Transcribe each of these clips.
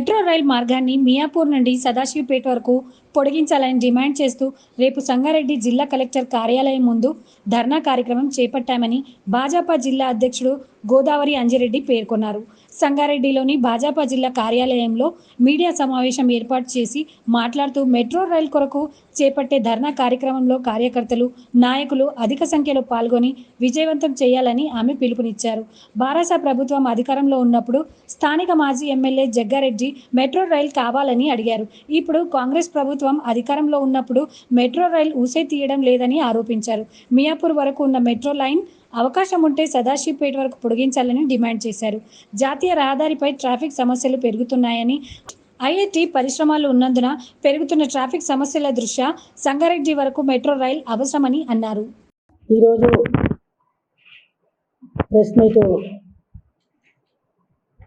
Metro rail మార్గాన్ని మియాపూర్ నుండి సదాశివపేట వరకు పొడిగించాలని డిమాండ్ చేస్తూ రేపు సంగారెడ్డి జిల్లా కలెక్టర్ కార్యాలయం ముందు ధర్నా కార్యక్రమం చేపట్టామని భాజపా జిల్లా అధ్యక్షుడు గోదావరి అంజిరెడ్డి పేర్కొన్నారు. సంగారెడ్డిలోని భాజపా జిల్లా కార్యాలయంలో మీడియా సమావేశం ఏర్పాటు చేసి మాట్లాడుతూ మెట్రో రైల్ కొరకు చేపట్టే ధర్నా కార్యక్రమంలో కార్యకర్తలు నాయకులు అధిక సంఖ్యలో పాల్గొని విజయవంతం చేయాలని ఆమె పిలుపునిచ్చారు. భారస ప్రభుత్వం అధికారంలో ఉన్నప్పుడు స్థానిక మాజీ ఎమ్మెల్యే జగ్గారెడ్డి మెట్రో రైల్ కావాలని అడిగారు. ఇప్పుడు కాంగ్రెస్ ప్రభుత్వం అధికారంలో ఉన్నప్పుడు మెట్రో రైల్ ఊసే తీయడం లేదని ఆరోపించారు. మియాపూర్ వరకు ఉన్న మెట్రో లైన్ అవకాశం ఉంటే సదాశివపేట వరకు పొడిగించాలని డిమాండ్ చేశారు. జాతీయ రహదారిపై ట్రాఫిక్ సమస్యలు పెరుగుతున్నాయని ఐఐటి పరిశ్రమలు ఉన్నందున పెరుగుతున్న ట్రాఫిక్ సమస్యల దృష్ట్యా సంగారెడ్డి వరకు మెట్రో రైల్ అవసరమని అన్నారు. ఈరోజు ప్రెస్ మీట్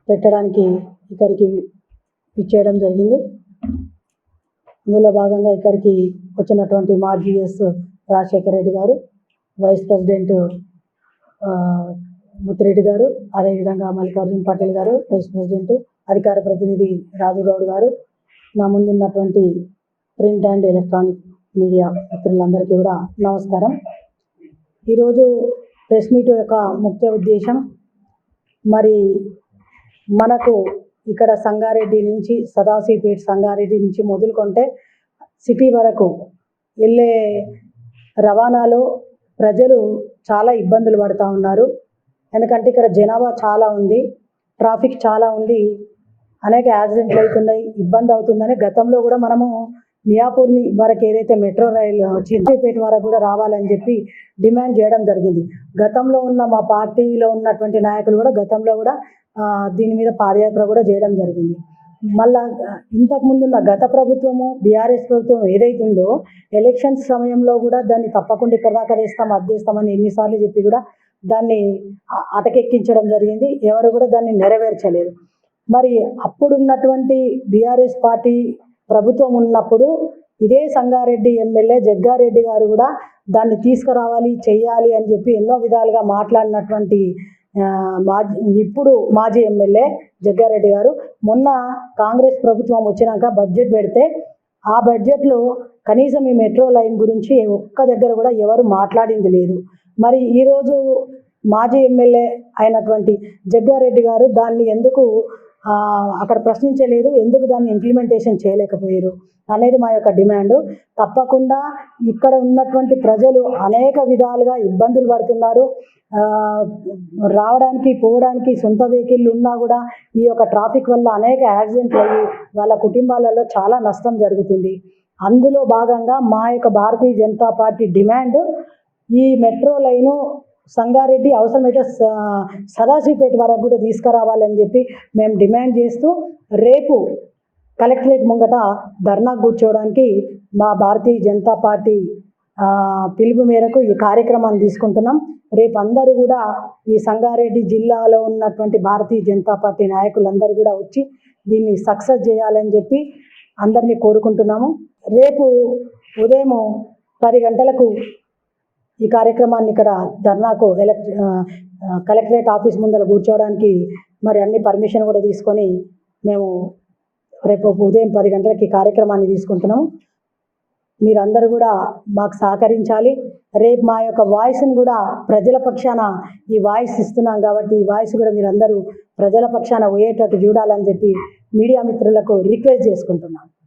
పెట్టడానికి ఇక్కడికి ఇచ్చేయడం జరిగింది. ఇందులో భాగంగా ఇక్కడికి వచ్చినటువంటి మా జిఎస్ రాజశేఖర రెడ్డి గారు వైస్ ప్రెసిడెంట్ ముత్తిరెడ్డి గారు అదేవిధంగా మల్లికార్జున పటేల్ గారు వైస్ ప్రెసిడెంట్ అధికార ప్రతినిధి రాజుగౌడ్ గారు నా ముందున్నటువంటి ప్రింట్ అండ్ ఎలక్ట్రానిక్ మీడియా మిత్రులందరికీ కూడా నమస్కారం. ఈరోజు ప్రెస్ మీట్ యొక్క ముఖ్య ఉద్దేశం మరి మనకు ఇక్కడ సంగారెడ్డి నుంచి సదాశివపేట సంగారెడ్డి నుంచి మొదలుకొంటే సిటీ వరకు వెళ్ళే రవాణాలో ప్రజలు చాలా ఇబ్బందులు పడుతూ ఉన్నారు. ఎందుకంటే ఇక్కడ జనాభా చాలా ఉంది ట్రాఫిక్ చాలా ఉంది అనేక యాక్సిడెంట్లు అవుతున్నాయి ఇబ్బంది అవుతుందని గతంలో కూడా మనము మియాపూర్ని వరకు ఏదైతే మెట్రో రైలు చింతపేట వరకు కూడా రావాలని చెప్పి డిమాండ్ చేయడం జరిగింది. గతంలో ఉన్న మా పార్టీలో ఉన్నటువంటి నాయకులు కూడా గతంలో కూడా దీని మీద పాదయాత్ర కూడా చేయడం జరిగింది. మళ్ళా ఇంతకు ముందు గత ప్రభుత్వము బీఆర్ఎస్ ప్రభుత్వం ఏదైతే ఉందో ఎలక్షన్స్ సమయంలో కూడా దాన్ని తప్పకుండా ఇక్కడ దాకా తెస్తాం అద్దేస్తామని ఎన్నిసార్లు చెప్పి కూడా దాన్ని అటకెక్కించడం జరిగింది. ఎవరు కూడా దాన్ని నెరవేర్చలేదు. మరి అప్పుడున్నటువంటి బీఆర్ఎస్ పార్టీ ప్రభుత్వం ఉన్నప్పుడు ఇదే సంగారెడ్డి ఎమ్మెల్యే జగ్గారెడ్డి గారు కూడా దాన్ని తీసుకురావాలి చేయాలి అని చెప్పి ఎన్నో విధాలుగా మాట్లాడినటువంటి మాజీ ఇప్పుడు మాజీ ఎమ్మెల్యే జగ్గారెడ్డి గారు మొన్న కాంగ్రెస్ ప్రభుత్వం వచ్చినాక బడ్జెట్ పెడితే ఆ బడ్జెట్లో కనీసం ఈ మెట్రో లైన్ గురించి ఒక్క దగ్గర కూడా ఎవరు మాట్లాడింది లేదు. మరి ఈరోజు మాజీ ఎమ్మెల్యే అయినటువంటి జగ్గారెడ్డి గారు దాన్ని ఎందుకు అక్కడ ప్రశ్నించలేదు ఎందుకు దాన్ని ఇంప్లిమెంటేషన్ చేయలేకపోయారు అనేది మా యొక్క డిమాండ్. తప్పకుండా ఇక్కడ ఉన్నటువంటి ప్రజలు అనేక విధాలుగా ఇబ్బందులు పడుతున్నారు. రావడానికి పోవడానికి సొంత వెహికల్ ఉన్నా కూడా ఈ యొక్క ట్రాఫిక్ వల్ల అనేక యాక్సిడెంట్లు అయ్యి వాళ్ళ కుటుంబాలలో చాలా నష్టం జరుగుతుంది. అందులో భాగంగా మా యొక్క భారతీయ జనతా పార్టీ డిమాండ్ ఈ మెట్రో లైను సంగారెడ్డి అవసరమైతే సదాశివపేట వరకు కూడా తీసుకురావాలని చెప్పి మేము డిమాండ్ చేస్తూ రేపు కలెక్టరేట్ ముంగట ధర్నా కూర్చోవడానికి మా భారతీయ జనతా పార్టీ పిలుపు మేరకు ఈ కార్యక్రమాన్ని తీసుకుంటున్నాం. రేపు అందరూ కూడా ఈ సంగారెడ్డి జిల్లాలో ఉన్నటువంటి భారతీయ జనతా పార్టీ నాయకులందరూ కూడా వచ్చి దీన్ని సక్సెస్ చేయాలని చెప్పి అందరినీ కోరుకుంటున్నాము. రేపు ఉదయం పది గంటలకు ఈ కార్యక్రమాన్ని ఇక్కడ ధర్నాకు ఎలక్ట్ కలెక్టరేట్ ఆఫీస్ ముందర కూర్చోవడానికి మరి అన్ని పర్మిషన్ కూడా తీసుకొని మేము రేపు ఉదయం పది గంటలకి కార్యక్రమాన్ని తీసుకుంటున్నాము. మీరందరూ కూడా మాకు సహకరించాలి. రేపు మా యొక్క వాయిస్ని కూడా ప్రజల పక్షాన ఈ వాయిస్ ఇస్తున్నాం కాబట్టి ఈ వాయిస్ కూడా మీరందరూ ప్రజల పక్షాన పోయేటట్టు చూడాలని చెప్పి మీడియా మిత్రులకు రిక్వెస్ట్ చేసుకుంటున్నాం.